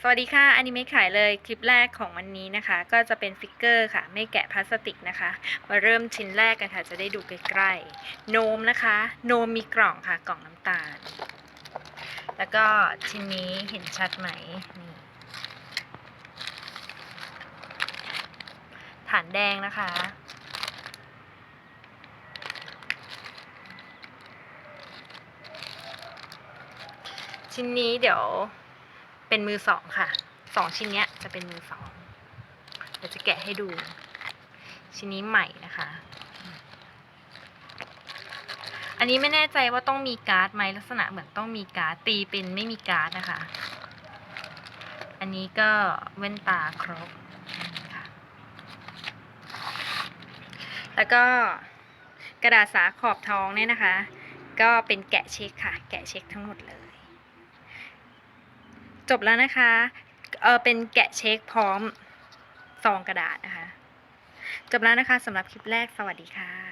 สวัสดีค่ะอนิเมะขายเลยคลิปแรกของวันนี้นะคะ ก็จะเป็นฟิกเกอร์ค่ะ ไม่แกะพลาสติกนะคะ มาเริ่มชิ้นแรกกันค่ะ จะได้ดูใกล้ๆ โนมนะคะ โนมมีกล่องค่ะกล่องน้ำตาล แล้วก็ชิ้นนี้เห็นชัดไหมนี่ฐานแดงนะคะ ชิ้นนี้เดี๋ยว เป็นมือสองค่ะสองชิ้นเนี้ยจะเป็นมือสองเดี๋ยวจะแกะให้ดู ชิ้นนี้ใหม่นะคะ อันนี้ไม่แน่ใจว่าต้องมีการ์ดไหมลักษณะเหมือนต้องมีการ์ดตีเป็นไม่มีการ์ดนะคะ อันนี้ก็เว้นตาครบแล้วก็กระดาษสาขอบทองเนี่ยนะคะ ก็เป็นแกะเช็คค่ะ แกะเช็คทั้งหมดเลย จบแล้วนะคะ เออเป็นแกะเช็คพร้อมซองกระดาษนะคะ จบแล้วนะคะสำหรับคลิปแรกสวัสดีค่ะ